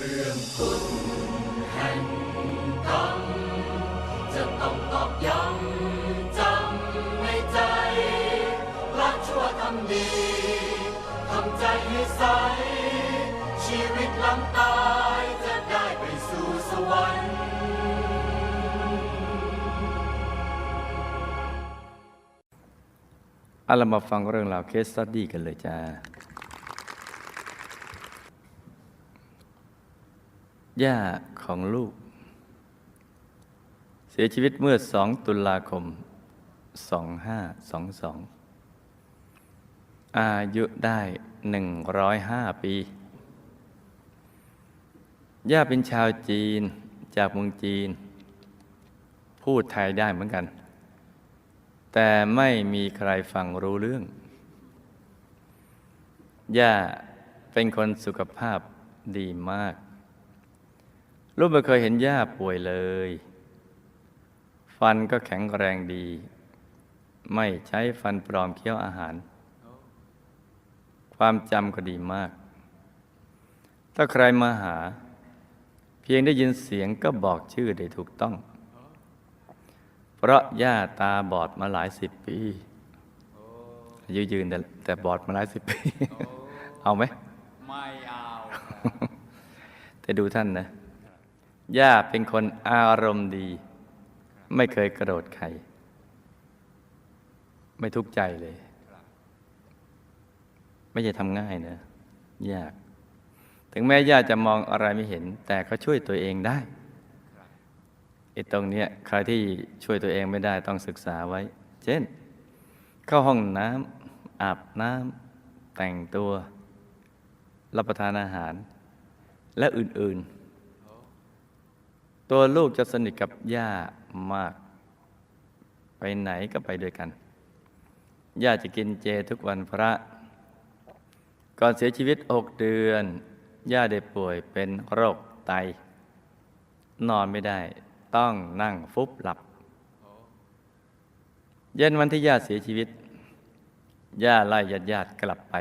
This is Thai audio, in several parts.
เรื่องคุณแห่งกรรมจะต้องตอกย้ำจำในใจละชั่วทำดีทำใจให้ใส ชีวิตหลังตายจะได้ไปสู่สวรรค์เอาเรามาฟังเรื่องราวเคสตัดดี้กันเลยจ้า ย่าของลูก เสียชีวิตเมื่อ 2 ตุลาคม 2522 อายุได้ 105 ปี ย่าเป็นชาวจีนจากเมืองจีน พูดไทยได้เหมือนกัน แต่ไม่มีใครฟังรู้เรื่อง ย่าเป็นคนสุขภาพดีมาก ลูกไม่เคยเห็นย่าป่วยเลย ฟันก็แข็งแรงดี ไม่ใช้ฟันปลอมเคี้ยวอาหาร ความจำก็ดีมาก ถ้าใครมาหา เพียงได้ยินเสียงก็บอกชื่อได้ถูกต้อง เพราะย่าตาบอดมาหลายสิบปีอายุยืนแต่แต่บอดมาหลายสิบปี เอาไหม ไม่เอา แต่ดูท่านนะ ย่าเป็นคนอารมณ์ดี ไม่เคยกระโดดใคร ไม่ทุกข์ใจเลย ไม่ใช่ทำง่ายนะ ยาก ถึงแม้ย่าจะมองอะไรไม่เห็น แต่เขาช่วยตัวเองได้ไอ้ตรงเนี้ยใครที่ช่วยตัวเองไม่ได้ต้องศึกษาไว้ เช่น เข้าห้องน้ำอาบน้ำแต่งตัว รับประทานอาหาร และอื่น ๆ ตัวลูกจะสนิทกับย่ามาก ไปไหนก็ไปด้วยกัน ย่าจะกินเจทุกวันพระ ก่อนเสียชีวิตหกเดือน ย่าได้ป่วยเป็นโรคไต นอนไม่ได้ต้องนั่งฟุบหลับ เย็นวันที่ย่าเสียชีวิต ย่าไล่ญาติญาติกลับไป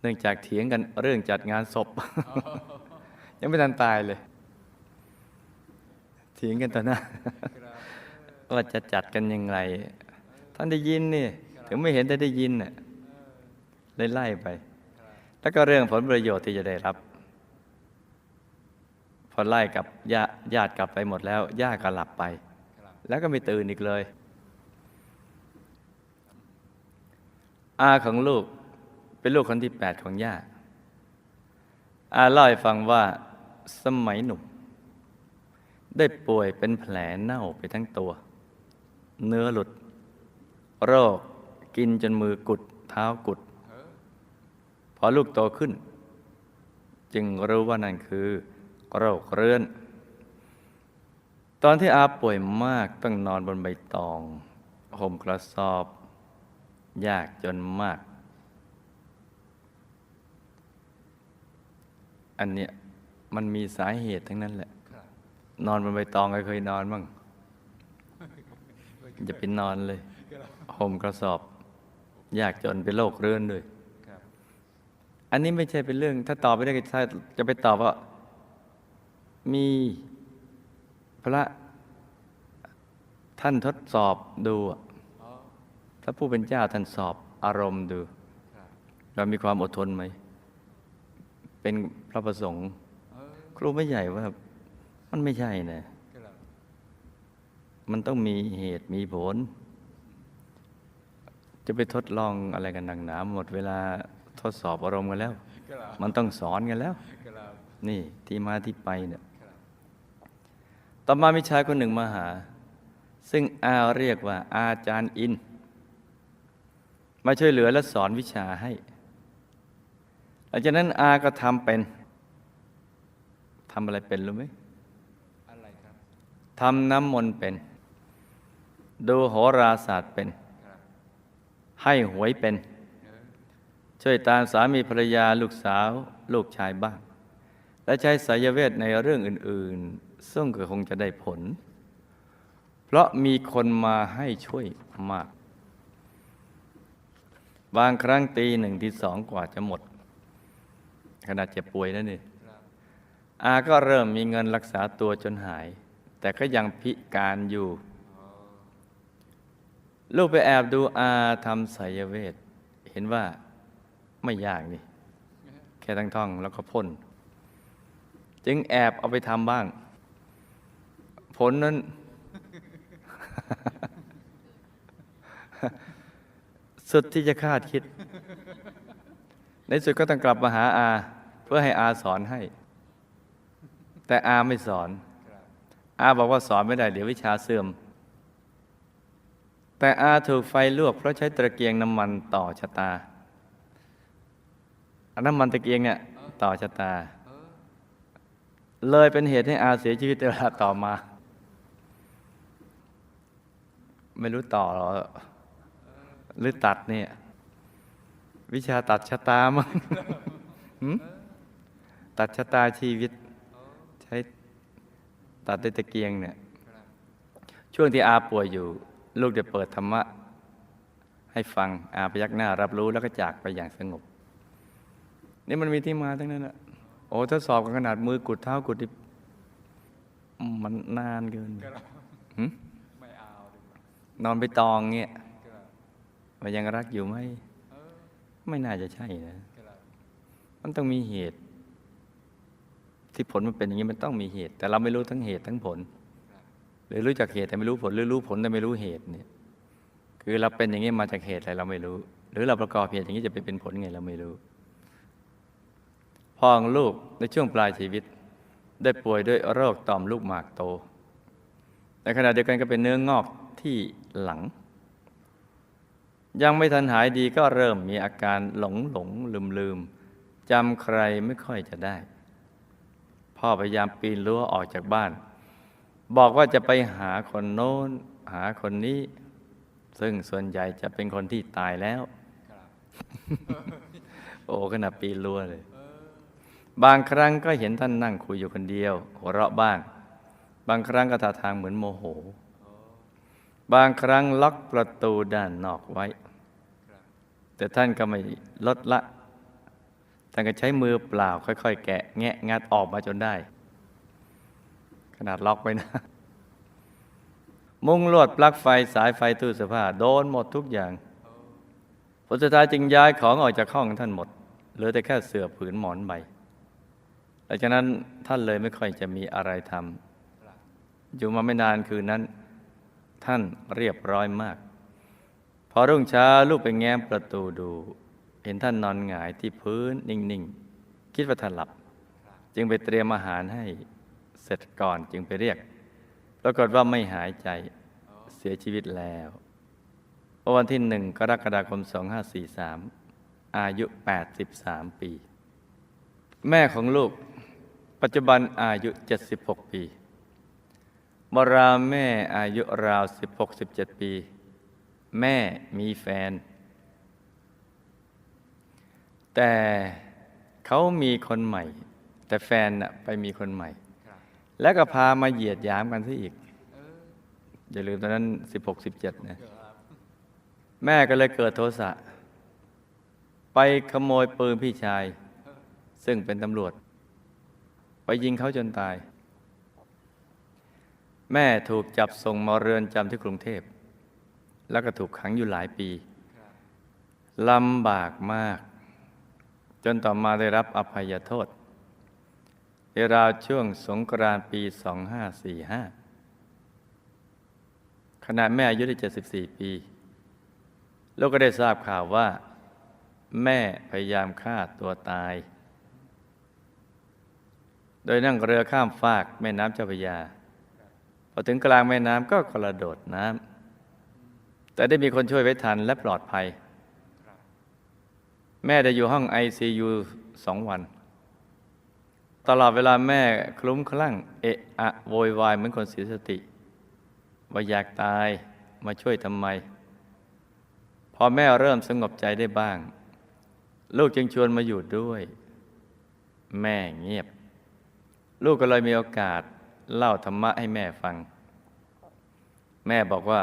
เนื่องจากเถียงกันเรื่องจัดงานศพ ยังไม่ทันตายเลย เถียงกันต่อหน้าว่าจะจัดกันยังไง ท่านได้ยินนี่ ถึงไม่เห็นแต่ได้ยินน่ะเลยไล่ไป แล้วก็เรื่องผลประโยชน์ที่จะได้รับ พอไล่กับญาญาติกลับไปหมดแล้วญาติก็หลับไป แล้วก็ไม่ตื่นอีกเลย อาของลูกเป็นลูกคนที่แปดของย่าอาเล่าให้ฟังว่าสมัยหนุ่ม ได้ป่วยเป็นแผลเน่าไปทั้งตัว เนื้อหลุด โรคกินจนมือกุดเท้ากุด พอลูกโตขึ้น จึงรู้ว่านั่นคือ โรคเรื้อน ตอนที่อาป่วยมากต้องนอนบนใบตองห่มกระสอบ ยากจนมาก อันเนี้ยมันมีสาเหตุทั้งนั้นแหละ นอนบนใบตองใครเคยนอนบ้างอย่าไปนอนเลยห่มกระสอบ ยากจนเป็นโรคเรื้อนด้วยอันนี้ไม่ใช่เป็นเรื่อง ถ้าตอบไม่ได้ก็จะไปตอบว่า มีพระท่านทดสอบดูถ้าผู้เป็นเจ้าท่านสอบอารมณ์ดู เรามีความอดทนไหม เป็นพระประสงค์ ครูไม่ใหญ่ว่า มันไม่ใช่นะ มันต้องมีเหตุมีผล จะไปทดลองอะไรกันหนักหนาหมดเวลาทดสอบอารมณ์กันแล้ว มันต้องสอนกันแล้ว นี่ที่มาที่ไปเนี่ย ต่อมามีชายคนหนึ่งมาหา ซึ่งอาเรียกว่า อาจารย์อิน มาช่วยเหลือและสอนวิชาให้หลังจากนั้นอาก็ทำเป็นทำอะไรเป็นรู้ไหมอะไรครับ ทำน้ำมนต์เป็น ดูโหราศาสตร์เป็น ให้หวยเป็น ช่วยตามสามีภรรยาลูกสาว ลูกชายบ้าง และใช้สายเวทในเรื่องอื่น ๆ ซึ่งก็คงจะได้ผล เพราะมีคนมาให้ช่วยมาก บางครั้งตีหนึ่งทีสองกว่าจะหมด ขนาดเจ็บป่วยนั่นนี่อาก็เริ่มมีเงินรักษาตัวจนหาย แต่ก็ยังพิการอยู่ ลูกไปแอบดูอาทำไสยเวท เห็นว่าไม่ยากนี่ แค่ตั้งท่องแล้วก็พ่น จึงแอบเอาไปทำบ้าง ผลนั้น สุดที่จะคาดคิด ในสุดก็ต้องกลับมาหาอา เพื่อให้อาสอนให้ แต่อาไม่สอน อาบอกว่าสอนไม่ได้เดี๋ยววิชาเสื่อม แต่อาถูกไฟลวกเพราะใช้ตะเกียงน้ำมันต่อชะตาอันน้ำมันตะเกียงเนี่ยต่อชะตา เลยเป็นเหตุให้อาเสียชีวิตเวลาต่อมา ไม่รู้ต่อหรอหรือตัดเนี่ย วิชาตัดชะตามั้งตัดชะตาชีวิต ตัดด้วยตะเกียงเนี่ยช่วงที่อาป่วยอยู่ ลูกได้เปิดธรรมะ ให้ฟังอาพยักหน้ารับรู้แล้วก็จากไปอย่างสงบ นี่มันมีที่มาทั้งนั้นแหละโอ้ทดสอบกันขนาดมือกุดเท้ากุดที่มันนานเกินนอนไปตองเงี้ยมันยังรักอยู่ไหมไม่น่าจะใช่นะ มันต้องมีเหตุ ที่ผลมันเป็นอย่างนี้มันต้องมีเหตุ แต่เราไม่รู้ทั้งเหตุทั้งผลหรือรู้จักเหตุแต่ไม่รู้ผลหรือรู้ผลแต่ไม่รู้เหตุเนี่ย คือเราเป็นอย่างนี้มาจากเหตุอะไรเราไม่รู้ หรือเราประกอบเหตุอย่างนี้จะไปเป็นผลไงเราไม่รู้พ่อของลูกในช่วงปลายชีวิต ได้ป่วยด้วยโรคต่อมลูกหมากโต ในขณะเดียวกันก็เป็นเนื้องอกที่หลัง ยังไม่ทันหายดีก็เริ่มมีอาการหลงหลงลืมลืมจำใครไม่ค่อยจะได้ พ่อพยายามปีนรั้วออกจากบ้าน บอกว่าจะไปหาคนโน้น หาคนนี้ ซึ่งส่วนใหญ่จะเป็นคนที่ตายแล้ว โอ้ขนาดปีนรั้วเลย บางครั้งก็เห็นท่านนั่งคุยอยู่คนเดียว หัวเราะบ้าง บางครั้งก็ท่าทางเหมือนโมโห บางครั้งล็อกประตูด้านนอกไว้ แต่ท่านก็ไม่ลดละ ท่านก็ใช้มือเปล่าค่อยๆ แกะแงะงัดออกมาจนได้ ขนาดล็อกไว้นะ มุงลวดปลั๊กไฟสายไฟตู้เสื้อผ้าโดนหมดทุกอย่างผลสุดท้ายจึงย้ายของออกจากห้องท่านหมดเหลือแต่แค่เสื่อผืนหมอนใบหลังจากนั้นท่านเลยไม่ค่อยจะมีอะไรทำอยู่มาไม่นานคืนนั้น ท่านเรียบร้อยมาก พอรุ่งเช้าลูกไปแง้มประตูดู เห็นท่านนอนหงายที่พื้นนิ่งๆ คิดว่าท่านหลับ จึงไปเตรียมอาหารให้เสร็จก่อนจึงไปเรียก ปรากฏว่าไม่หายใจเสียชีวิตแล้ววันที่หนึ่งกรกฎาคม 2543 อายุ 83 ปี แม่ของลูกปัจจุบันอายุ 76 ปีมราแม่อายุราว 16-17 ปี แม่มีแฟน แต่เขามีคนใหม่ แต่แฟนน่ะไปมีคนใหม่ครับแล้วก็พามาเหยียดหยามกันซะอีกเอออย่าลืมตอนนั้น16 17นะครับแม่ก็เลยเกิดโทสะ ไปขโมยปืนพี่ชาย ซึ่งเป็นตำรวจ ไปยิงเขาจนตาย แม่ถูกจับส่งมาเรือนจำที่กรุงเทพ แล้วก็ถูกขังอยู่หลายปีครับลำบากมาก จนต่อมาได้รับอภัยโทษในราวช่วงสงกรานต์ปี 2545 ขณะแม่อายุได้74 ปี ลูกก็ได้ทราบข่าวว่า แม่พยายามฆ่าตัวตาย โดยนั่งเรือข้ามฟากแม่น้ำเจ้าพระยา พอถึงกลางแม่น้ำก็กระโดดน้ำแต่ได้มีคนช่วยไว้ทันและปลอดภัย แม่ได้อยู่ห้อง ICU สองวัน ตลอดเวลาแม่คลุ้มคลั่ง เอะอะโวยวายเหมือนคนเสียสติว่าอยากตายมาช่วยทำไม พอแม่เริ่มสงบใจได้บ้าง ลูกจึงชวนมาอยู่ด้วย แม่เงียบ ลูกก็เลยมีโอกาสเล่าธรรมะให้แม่ฟัง แม่บอกว่า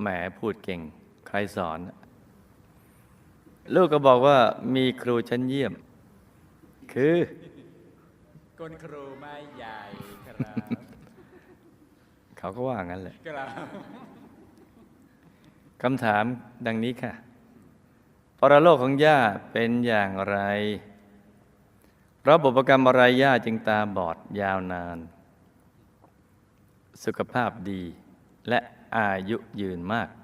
แหมพูดเก่ง ใครสอน ลูกก็บอกว่ามีครูชั้นเยี่ยม คือก้นครูไม่ใหญ่ครับเขาก็ว่างั้นแหละครับคำถามดังนี้ค่ะ ปรโลกของย่าเป็นอย่างไร เพราะบุพกรรมอะไรย่าจึงตาบอดยาวนาน สุขภาพดีและอายุยืนมากครับ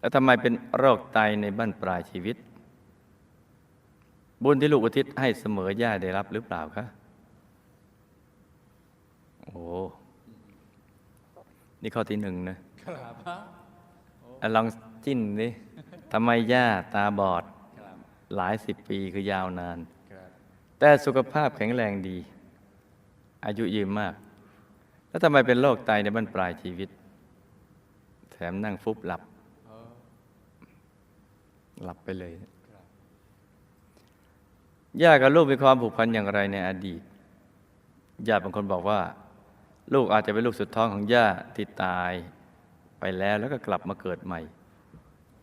แล้วทำไมเป็นโรคไตในบั้นปลายชีวิต บุญที่ลูกอุทิศให้เสมอย่าได้รับหรือเปล่าคะ โอ้ นี่ข้อที่หนึ่งนะครับอะลองจิ้นดิทำไมย่าตาบอดครับหลายสิบปีคือยาวนานครับแต่สุขภาพแข็งแรงดี อายุยืนมาก แล้วทำไมเป็นโรคไตในบั้นปลายชีวิต แถมนั่งฟุบหลับโอ้ หลับไปเลยย่ากับลูกมีความผูกพันอย่างไรในอดีตย่าบางคนบอกว่า ลูกอาจจะเป็นลูกสุดท้องของย่าที่ตายไปแล้วแล้วก็กลับมาเกิดใหม่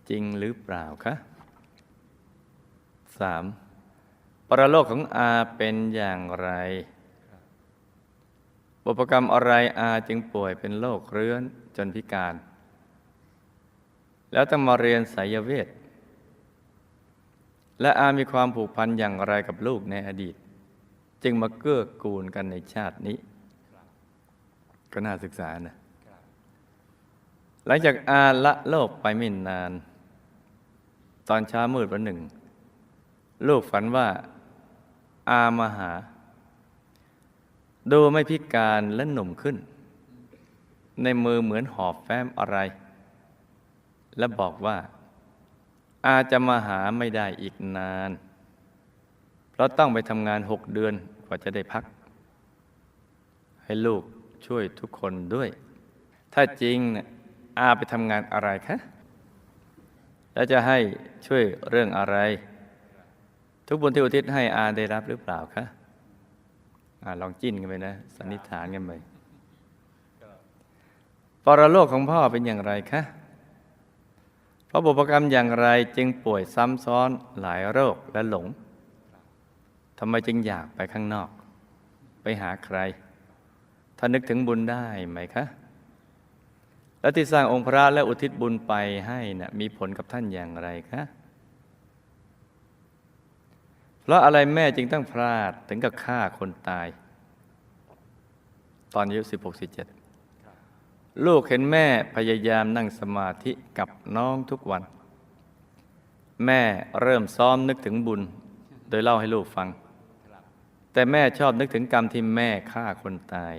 จริงหรือเปล่าคะสามปรโลกของอาเป็นอย่างไรบุพกรรมอะไรอาจึงป่วยเป็นโรคเรื้อนจนพิการ แล้วต้องมาเรียนไสยเวท และอามีความผูกพันอย่างไรกับลูกในอดีต จึงมาเกื้อกูลกันในชาตินี้ ก็น่าศึกษานะหลังจากอาละโลกไปไม่นาน ตอนเช้ามืดวันหนึ่ง ลูกฝันว่า อามาหา ดูไม่พิการและหนุ่มขึ้น ในมือเหมือนหอบแฟ้มอะไร และบอกว่า อาจะมาหาไม่ได้อีกนาน เพราะต้องไปทำงานหกเดือนกว่าจะได้พัก ให้ลูกช่วยทุกคนด้วย ถ้าจริงนะอาไปทำงานอะไรคะ แล้วจะให้ช่วยเรื่องอะไร ทุกบุญที่อุทิศให้อาได้รับหรือเปล่าคะอาลองจิ้นกันไปนะ สันนิษฐานกันไปปรโลกของพ่อเป็นอย่างไรคะ เพราะบุพกรรมอย่างไรจึงป่วยซ้ำซ้อนหลายโรคและหลงทำไมจึงอยากไปข้างนอก ไปหาใคร ถ้านึกถึงบุญได้ไหมคะ และที่สร้างองค์พระและอุทิศบุญไปให้นะ่ะมีผลกับท่านอย่างไรคะเพราะอะไรแม่จึงต้องพลาดถึงกับฆ่าคนตาย ตอนอายุสิบหกสิบเจ็ด ลูกเห็นแม่พยายามนั่งสมาธิกับน้องทุกวัน แม่เริ่มซ้อมนึกถึงบุญ โดยเล่าให้ลูกฟัง แต่แม่ชอบนึกถึงกรรมที่แม่ฆ่าคนตาย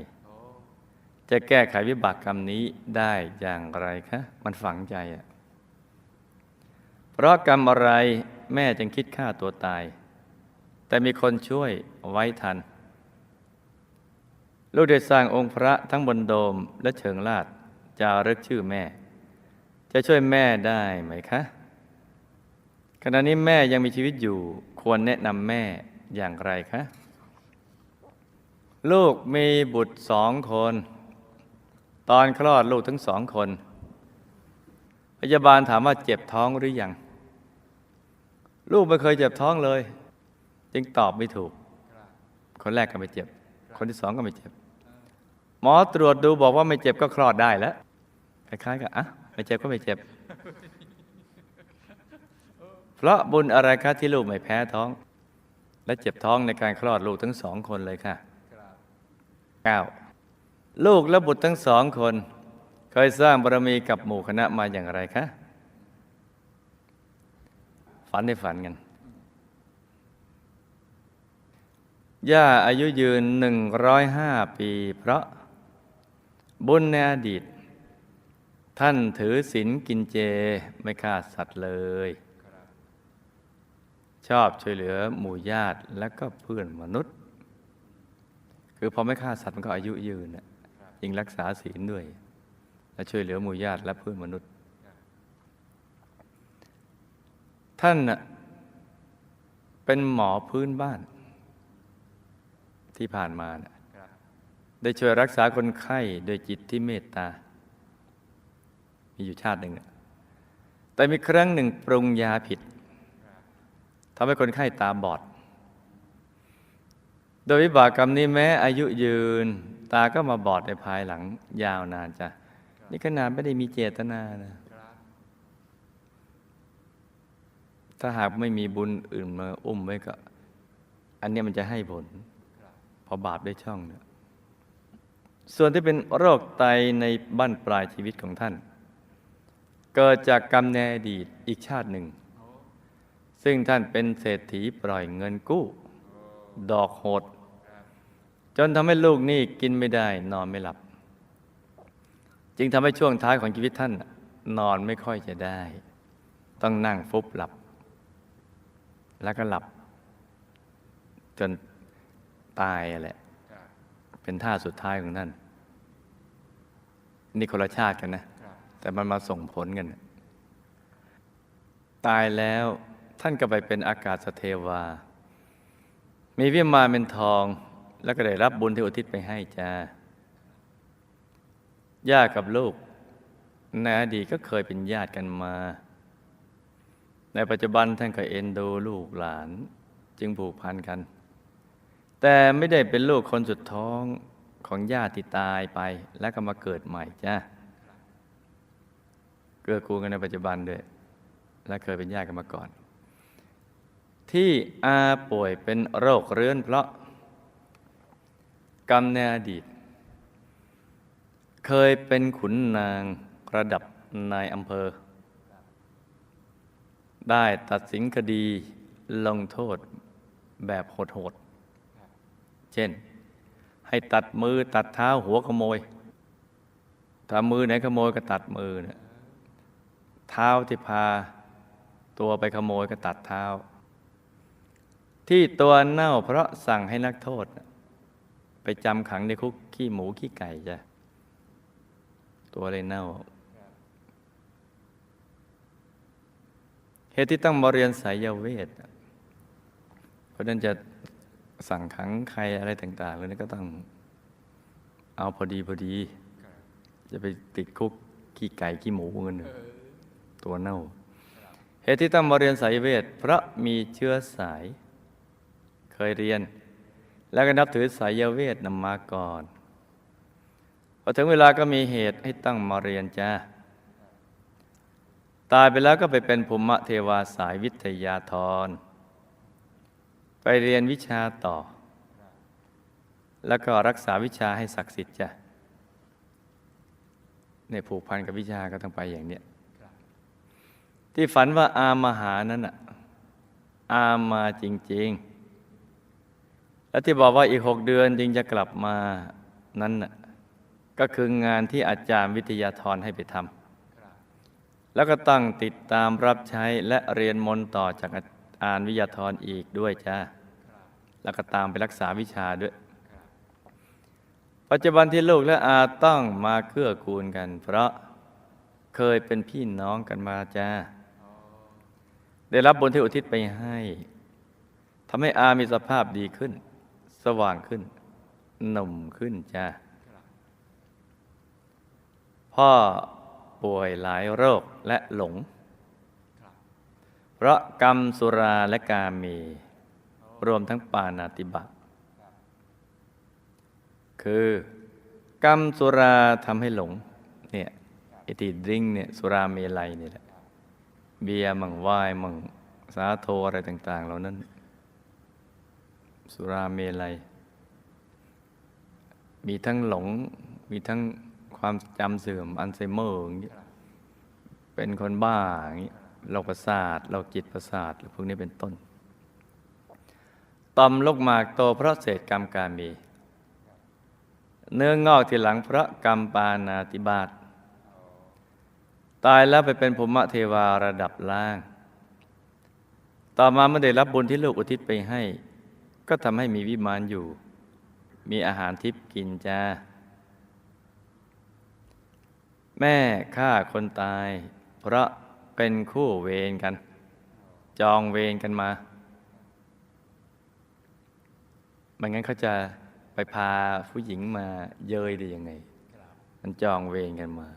จะแก้ไขวิบากกรรมนี้ได้อย่างไรคะ มันฝังใจอะเพราะกรรมอะไรแม่จึงคิดฆ่าตัวตาย แต่มีคนช่วยไว้ทัน ลูกได้สร้างองค์พระทั้งบนโดมและเชิงลาดจารึกชื่อแม่ จะช่วยแม่ได้ไหมคะขณะนี้แม่ยังมีชีวิตอยู่ควรแนะนำแม่อย่างไรคะ ลูกมีบุตรสองคน ตอนคลอดลูกทั้งสองคน พยาบาลถามว่าเจ็บท้องหรือยัง ลูกไม่เคยเจ็บท้องเลย จึงตอบไม่ถูกครับคนแรกก็ไม่เจ็บ คนที่สองก็ไม่เจ็บ หมอตรวจดูบอกว่าไม่เจ็บก็คลอดได้แล้วคล้ายๆกับอะไม่เจ็บก็ไม่เจ็บ เพราะบุญอะไรคะที่ลูกไม่แพ้ท้อง และเจ็บท้องในการคลอดลูกทั้งสองคนเลยค่ะเก้าลูกและบุตรทั้งสองคน เคยสร้างบารมีกับหมู่คณะมาอย่างไรคะฝันในฝันกันย่าอายุยืนหนึ่งร้อยห้าปี เพราะ บุญในอดีต ท่านถือศีลกินเจไม่ฆ่าสัตว์เลย ชอบช่วยเหลือหมู่ญาติและก็เพื่อนมนุษย์ คือพอไม่ฆ่าสัตว์มันก็อายุยืนนะยิ่งรักษาศีลด้วย และช่วยเหลือหมู่ญาติและเพื่อนมนุษย์ ท่านเป็นหมอพื้นบ้านที่ผ่านมาน่ะ ได้ช่วยรักษาคนไข้โดยจิตที่เมตตา มีอยู่ชาติหนึ่ง แต่มีครั้งหนึ่งปรุงยาผิดทำให้คนไข้ตาบอด โดยวิบากกรรมนี้แม้อายุยืน ตาก็มาบอดในภายหลังยาวนานจ้ะ นี่ขนาดไม่ได้มีเจตนานะถ้าหากไม่มีบุญอื่นมาอุ้มไว้ก็ อันนี้มันจะให้ผล พอบาปได้ช่องเนี่ย ส่วนที่เป็นโรคไตในบั้นปลายชีวิตของท่าน เกิดจากกรรมในอดีตอีกชาติหนึ่ง ซึ่งท่านเป็นเศรษฐีปล่อยเงินกู้ ดอกโหด จนทำให้ลูกหนี้กินไม่ได้นอนไม่หลับ จึงทำให้ช่วงท้ายของชีวิตท่าน นอนไม่ค่อยจะได้ ต้องนั่งฟุบหลับ แล้วก็หลับ จนตายอะแหละ เป็นท่าสุดท้ายของท่านนี่คนละชาติกันนะ แต่มันมาส่งผลกัน ตายแล้วท่านก็ไปเป็นอากาศสเทวา มีวิมานเป็นทอง แล้วก็ได้รับบุญที่อุทิศไปให้จ้าย่ากับลูกในอดีตก็เคยเป็นญาติกันมา ในปัจจุบันท่านก็เอ็นดูลูกหลาน จึงผูกพันกัน แต่ไม่ได้เป็นลูกคนสุดท้องของญาติตายไปแล้วก็มาเกิดใหม่จ้าเกื้อกูลกันในปัจจุบันด้วย และเคยเป็นญาติกันมาก่อน ที่อาป่วยเป็นโรคเรื้อนเพราะ กรรมในอดีต เคยเป็นขุนนางระดับนายอำเภอ ได้ตัดสินคดีลงโทษแบบโหดๆ เช่น ให้ตัดมือตัดเท้าหัวขโมย ถ้ามือไหนขโมยก็ตัดมือเนี่ยเท้าที่พา ตัวไปขโมยก็ตัดเท้า ที่ตัวเน่าเพราะสั่งให้นักโทษ ไปจำขังในคุกขี้หมูขี้ไก่จ้ะตัวเลยเน่าเหตุที่ต้องมาเรียนสายเวทเพราะนั้นจะ สั่งขังใครอะไรต่าง ๆ เลยนี่ก็ต้องเอาพอดีพอดีจะไปติดคุกขี้ไก่ขี้หมูเงินตัวเน่าเหตุที่ต้องมาเรียนสายเวท เพราะมีเชื้อสาย เคยเรียน แล้วก็นับถือสายเวทนำมาก่อนพอถึงเวลาก็มีเหตุให้ต้องมาเรียนจ้าตายไปแล้วก็ไปเป็นภูมิเทวาสายวิทยาธร ไปเรียนวิชาต่อ แล้วก็รักษาวิชาให้ศักดิ์สิทธิ์จ้ะเนี่ยผูกพันกับวิชาก็ต้องไปอย่างเนี้ยที่ฝันว่าอามาหานั้นอะอามาจริง ๆ และที่บอกว่าอีกหกเดือนจึงจะกลับมานั้นน่ะก็คืองานที่อาจารย์วิทยาธรให้ไปทำแล้วก็ตั้งติดตามรับใช้และเรียนมนต์ต่อจากอา จารย์วิทยาธรอีกด้วยจ้าแล้วก็ตามไปรักษาวิชาด้วย ปัจจุบันที่ลูกและอาต้องมาเกื้อกูลกัน เพราะเคยเป็นพี่น้องกันมาจ้าได้รับบุญที่อุทิศไปให้ทำให้อามีสภาพดีขึ้น สว่างขึ้น หนุ่มขึ้นจ้าพ่อป่วยหลายโรคและหลง เพราะกรรมสุราและกาเมรวมทั้งปานาติบาตคือกรรมสุราทำให้หลงเนี่ยไอติดริงเนี่ยสุราเมลัยนี่แหละเบียร์มั่งวายมั่งสาโทอะไรต่าง ๆ เหล่านั้น สุราเมลัย มีทั้งหลงมีทั้งความจำเสื่อมอัลไซเมอร์อย่างเงี้เป็นคนบ้าอย่างเงี้ โรคประสาทโรคจิตประสาทพวกนี้เป็นต้น ต่อมลูกหมากโตเพราะเศษกรรมการมี เนื้องอกที่หลังเพราะกรรมปานาติบาตตายแล้วไปเป็นภูมิเทวาระดับล่าง ต่อมาเมื่อได้รับบุญที่ลูกอุทิศไปให้ ก็ทำให้มีวิมานอยู่ มีอาหารทิพย์กินจ้าแม่ฆ่าคนตาย เพราะ เป็นคู่เวรกัน จองเวรกันมาไม่งั้นเขาจะไปพาผู้หญิงมาเยยได้ยังไง มันจองเวรกันมา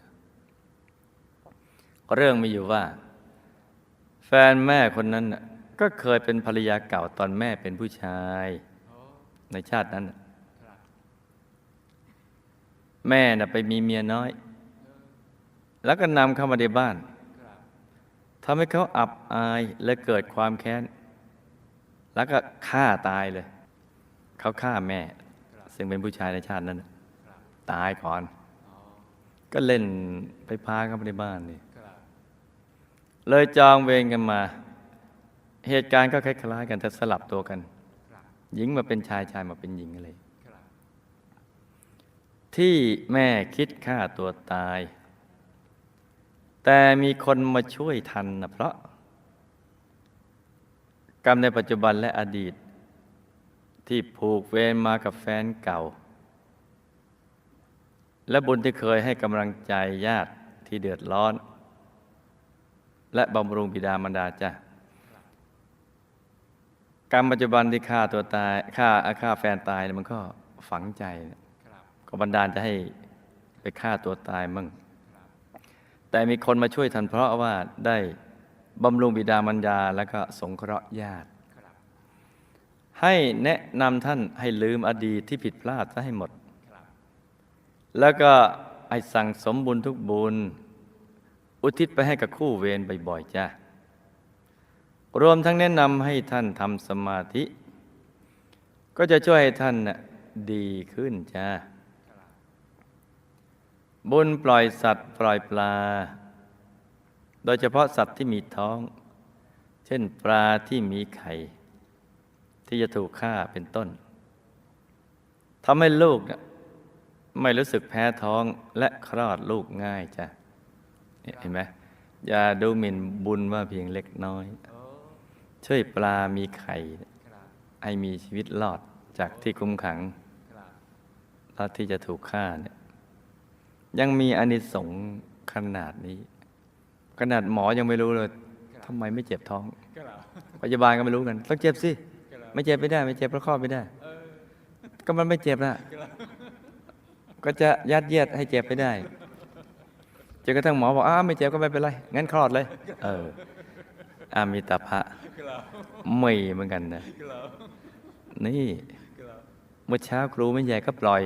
เรื่องมีอยู่ว่า แฟนแม่คนนั้นน่ะก็เคยเป็นภรรยาเก่าตอนแม่เป็นผู้ชาย ในชาตินั้น แม่น่ะไปมีเมียน้อย แล้วก็นำเข้ามาในบ้าน ทำให้เขาอับอายและเกิดความแค้น แล้วก็ฆ่าตายเลย เขาฆ่าแม่ ซึ่งเป็นผู้ชายในชาตินั้น ตายก่อน ก็เล่นไปพาเข้ามาในบ้านนี่เลยจองเวรกันมา เหตุการณ์ก็คล้ายๆกันแต่สลับตัวกัน หญิงมาเป็นชายชายมาเป็นหญิงอะไรที่แม่คิดฆ่าตัวตาย แต่มีคนมาช่วยทันนะเพราะ กรรมในปัจจุบันและอดีต ที่ผูกเวรมากับแฟนเก่า และบุญที่เคยให้กำลังใจญาติที่เดือดร้อน และบำรุงบิดามารดาจ้ะกรรมปัจจุบันที่ฆ่าตัวตายฆ่าอาฆ่าแฟนตายมันก็ฝังใจก็บันดาลจะให้ไปฆ่าตัวตายมั่ง แต่มีคนมาช่วยทันเพราะว่าได้บำรุงบิดามารดาแล้วก็สงเคราะห์ญาติ ให้แนะนำท่านให้ลืมอดีตที่ผิดพลาดซะให้หมด แล้วก็ให้สั่งสมบุญทุกบุญ อุทิศไปให้กับคู่เวรบ่อยๆจ้ะรวมทั้งแนะนำให้ท่านทำสมาธิ ก็จะช่วยให้ท่านดีขึ้นจ้ะครับ บุญปล่อยสัตว์ปล่อยปลา โดยเฉพาะสัตว์ที่มีท้อง เช่นปลาที่มีไข่ ที่จะถูกฆ่าเป็นต้นทำให้ลูกนะไม่รู้สึกแพ้ท้องและคลอดลูกง่ายจ้ะเห็นไหมอย่าดูหมิ่นบุญว่าเพียงเล็กน้อย ช่วยปลามีไข่ให้มีชีวิตรอดจากที่คุมขังรับแล้วที่จะถูกฆ่าเนี่ย ยังมีอานิสงส์ขนาดนี้ ขนาดหมอยังไม่รู้เลยทำไมไม่เจ็บท้องครับพยาบาลก็ไม่รู้กันต้องเจ็บสิครับไม่เจ็บไม่ได้ ไม่เจ็บเพราะคลอดไม่ได้เออก็มันไม่เจ็บนะครับก็จะยัดเยียดให้เจ็บไปได้จนกระทั่งหมอบอกอ้าวไม่เจ็บก็ไม่เป็นไรงั้นคลอดเลย เอออามีตาภะครับไม่เหมือนกันนะครับนี่ครับเมื่อเช้าครูไม่ใหญ่ก็ปล่อย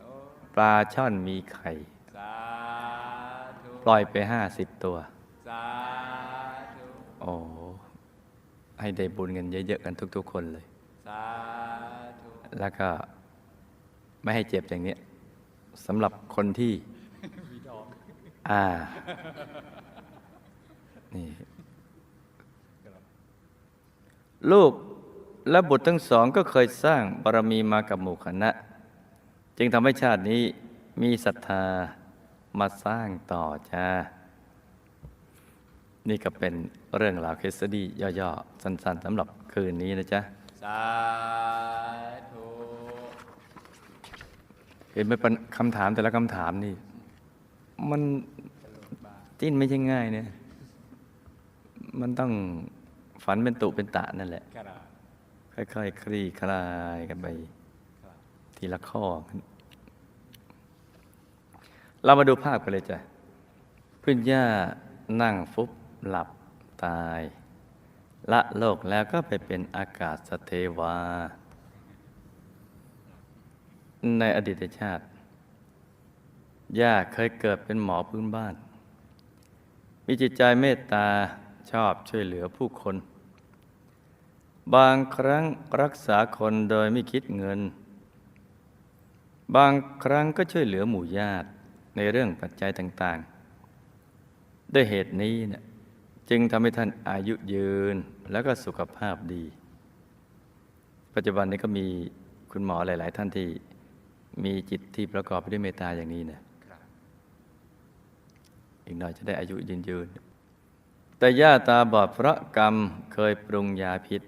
โอ้ปลาช่อนมีไข่สาธุ ปล่อยไปห้าสิบตัว สาธุโอ้ให้ได้บุญกันเยอะๆกันทุก ๆ คนเลย สาธุ แล้วก็ไม่ให้เจ็บอย่างเนี้ยสำหรับคนที่ มีทองอ่า นี่ครับลูกและบุตรทั้งสองก็เคยสร้างบารมีมากับหมู่คณะ จึงทำให้ชาตินี้มีศรัทธา มาสร้างต่อจ้า นี่ก็เป็นเรื่องราวเคสดีย่อๆ สั้นๆสำหรับคืนนี้นะจ๊ะ สาธุเห็นไหมเป็นคำถามแต่ละคำถามนี่ มันจิ้นไม่ใช่ง่ายเนี่ย มันต้องฝันเป็นตุเป็นตะนั่นแหละครับค่อยๆคลี่คลายกันไปครับทีละข้อ เรามาดูภาพกันเลยจ้ะพื้นย่านั่งฟุบหลับตาย ละโลกแล้วก็ไปเป็นอากาศสเทวา ในอดีตชาติ ย่าเคยเกิดเป็นหมอพื้นบ้าน มีจิตใจเมตตาชอบช่วยเหลือผู้คน บางครั้งรักษาคนโดยไม่คิดเงิน บางครั้งก็ช่วยเหลือหมู่ญาติ ในเรื่องปัจจัยต่างๆ ด้วยเหตุนี้เนี่ยจึงทำให้ท่านอายุยืนแล้วก็สุขภาพดี ปัจจุบันนี้ก็มีคุณหมอหลาย ๆ ท่านที่มีจิตที่ประกอบไปด้วยเมตตาอย่างนี้นะครับอีกหน่อยจะได้อายุยืนยืน แต่ย่าตาบอดเพราะกรรมเคยปรุงยาพิษ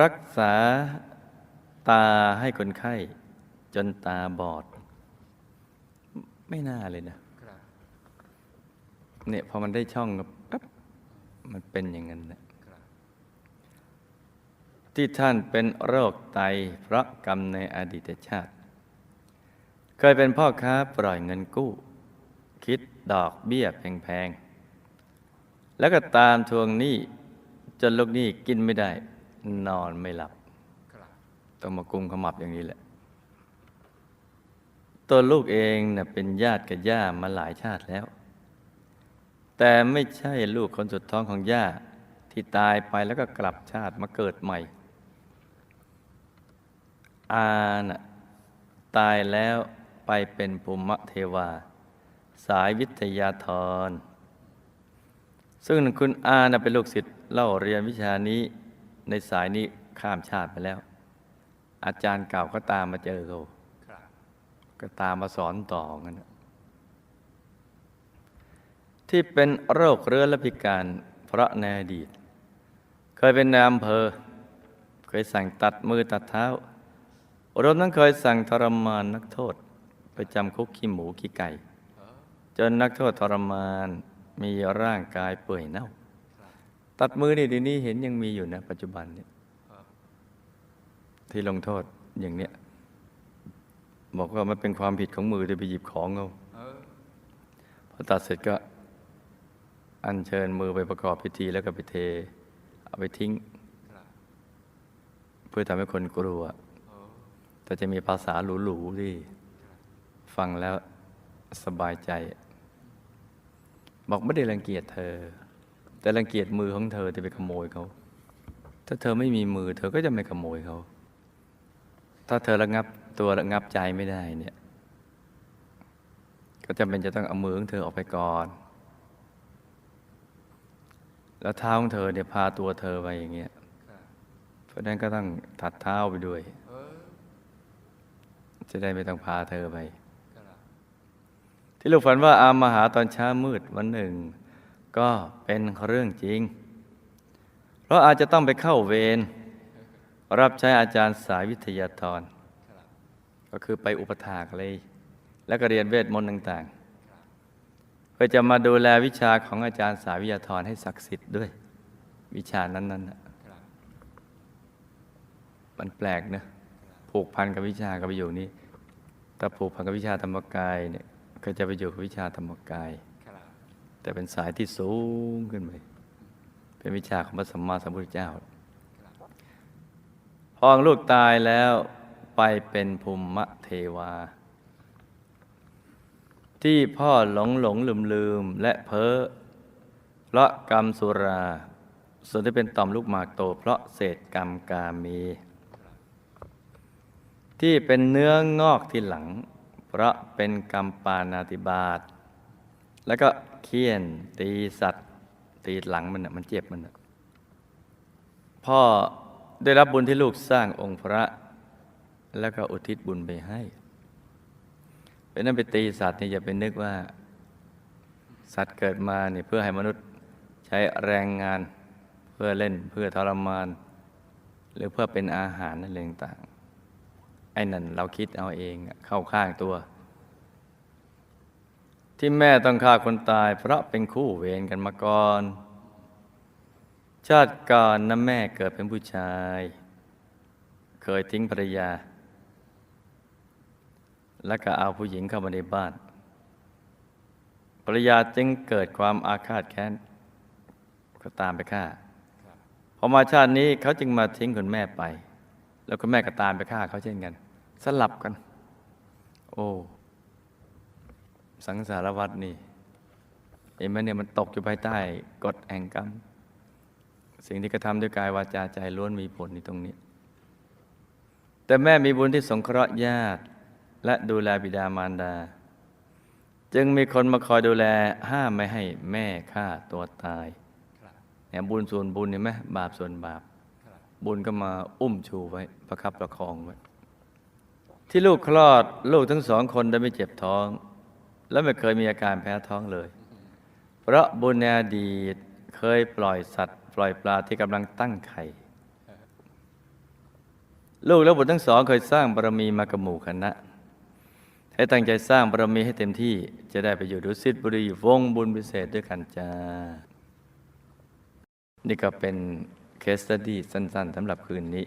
รักษาตาให้คนไข้ จนตาบอด ไม่น่าเลยนะครับเนี่ยพอมันได้ช่องก็ปั๊บมันเป็นอย่างนั้นนะครับที่ท่านเป็นโรคไตเพราะกรรมในอดีตชาติ เคยเป็นพ่อค้าปล่อยเงินกู้ คิดดอกเบี้ยแพงๆ แล้วก็ตามทวงหนี้จนลูกหนี้กินไม่ได้ นอนไม่หลับครับตต้องมากุมขมับอย่างนี้แหละ ตัวลูกเองเน่ะเป็นญาติกับย่ามาหลายชาติแล้ว แต่ไม่ใช่ลูกคนสุดท้องของย่าที่ตายไปแล้วก็กลับชาติมาเกิดใหม่ อาน่ะตายแล้วไปเป็นภูมิเทวา สายวิทยาธร ซึ่งคุณอาน่ะเป็นลูกศิษย์เล่าเรียนวิชานี้ในสายนี้ข้ามชาติไปแล้ว อาจารย์เก่าก็ตามมาเจอเขา ก็ตามมาสอนต่อกันที่เป็นโรคเรื้อนและพิการเพราะในอดีต เคยเป็นนายอำเภอ เคยสั่งตัดมือตัดเท้ารวมทั้งเคยสั่งทรมานนักโทษไปจำคุกขี้หมูขี้ไก่ จนนักโทษทรมานมีร่างกายเปื่อยเน่า ตัดมือนี่ทีนี้เห็นยังมีอยู่นะ ปัจจุบันเนี่ยที่ลงโทษอย่างเนี้ย บอกว่ามันเป็นความผิดของมือที่ไปหยิบของเขาเออพอตัดเสร็จก็ อัญเชิญมือไปประกอบพิธีแล้วก็ไปเท เอาไปทิ้งครับเพื่อทำให้คนกลัวโอ้แต่จะมีภาษาหรูๆที่ ฟังแล้วสบายใจ บอกไม่ได้รังเกียจเธอ แต่รังเกียจมือของเธอที่ไปขโมยเขา ถ้าเธอไม่มีมือ เธอก็จะไม่ขโมยเขา ถ้าเธอระงับ ตัวระงับใจไม่ได้เนี่ย ก็จำเป็นจะต้องเอามือของเธอออกไปก่อน แล้วเท้าของเธอเนี่ยพาตัวเธอไปอย่างเงี้ย เพราะนั้นก็ต้องถัดเท้าไปด้วย จะได้ไม่ต้องพาเธอไป ที่ลูกฝันว่าอามมาหาตอนเช้ามืดวันหนึ่ง ก็เป็นเรื่องจริง เพราะอาจจะต้องไปเข้าเวรรับใช้อาจารย์สายวิทยาธร ก็คือไปอุปถากเลย แล้วก็เรียนเวทมนต์ต่างๆ เพื่อจะมาดูแลวิชาของอาจารย์สายวิทยาธรให้ศักดิ์สิทธิ์ด้วย วิชานั้นๆน่ะมันแปลกเนะผูกพันกับวิชากับประโยคนี้ถ้าผูกพันกับวิชาธรรมกายเนี่ยก็จะไปอยู่กับวิชาธรรมกาย แต่เป็นสายที่สูงขึ้นไป เป็นวิชาของพระสัมมาสัมพุทธเจ้า พอลูกตายแล้ว ไปเป็นภูมิเทวา ที่พ่อหลงหลงลืมลืมและเพ้อเพราะกรรมสุรา ส่วนที่เป็นต่อมลูกหมากโต เพราะเศษกรรมกามี ที่เป็นเนื้องอกที่หลัง เพราะเป็นกรรมปานาติบาตแล้วก็เคี่ยนตีสัตว์ ตีหลังมันน่ะมันเจ็บมันน่ะพ่อได้รับบุญที่ลูกสร้างองค์พระ แล้วก็อุทิศบุญไปให้เป็นนั้นไปตีสัตว์นี่อย่าไปนึกว่า สัตว์เกิดมาเนี่ยเพื่อให้มนุษย์ใช้แรงงานเพื่อเล่นเพื่อทรมาน หรือเพื่อเป็นอาหารนั่นเองต่างไอ้นั่นเราคิดเอาเองอะเข้าข้างตัว ที่แม่ต้องฆ่าคนตาย เพราะเป็นคู่เวรกันมาก่อน ชาติก่อนนะแม่เกิดเป็นผู้ชาย เคยทิ้งภรรยา แล้วก็เอาผู้หญิงเข้ามาในบ้านภรรยาจึงเกิดความอาฆาตแค้น ก็ตามไปฆ่าพอมาชาตินี้เขาจึงมาทิ้งคุณแม่ไป แล้วคุณแม่ก็ตามไปฆ่าเขาเช่นกัน สลับกัน โอ้สังสารวัตรนี่เห็นไหมเนี่ยมันตกอยู่ภายใต้กฎแห่งกรรม สิ่งที่กระทำด้วยกายวาจาใจล้วนมีผลในตรงนี้ แต่แม่มีบุญที่สงเคราะห์ญาติ และดูแลบิดามารดา จึงมีคนมาคอยดูแลห้ามไม่ให้แม่ฆ่าตัวตายเนี่ยบุญส่วนบุญเห็นไหมบาปส่วนบาปบบุญก็มาอุ้มชูไว้ประคับประคองไว้ ที่ลูกคลอดลูกทั้งสองคนได้ไม่เจ็บท้อง และไม่เคยมีอาการแพ้ท้องเลย เพราะบุญในอดีตเคยปล่อยสัตว์ ปล่อยปลาที่กำลังตั้งไข่ลูกและบุตรทั้งสองเคยสร้างบารมีมากับหมู่คณะ ให้ตั้งใจสร้างบารมีให้เต็มที่จะได้ไปอยู่ดุสิตบุรีวงบุญพิเศษด้วยกันจ้า นี่ก็เป็นเคสตดี้สั้น ๆสำหรับคืนนี้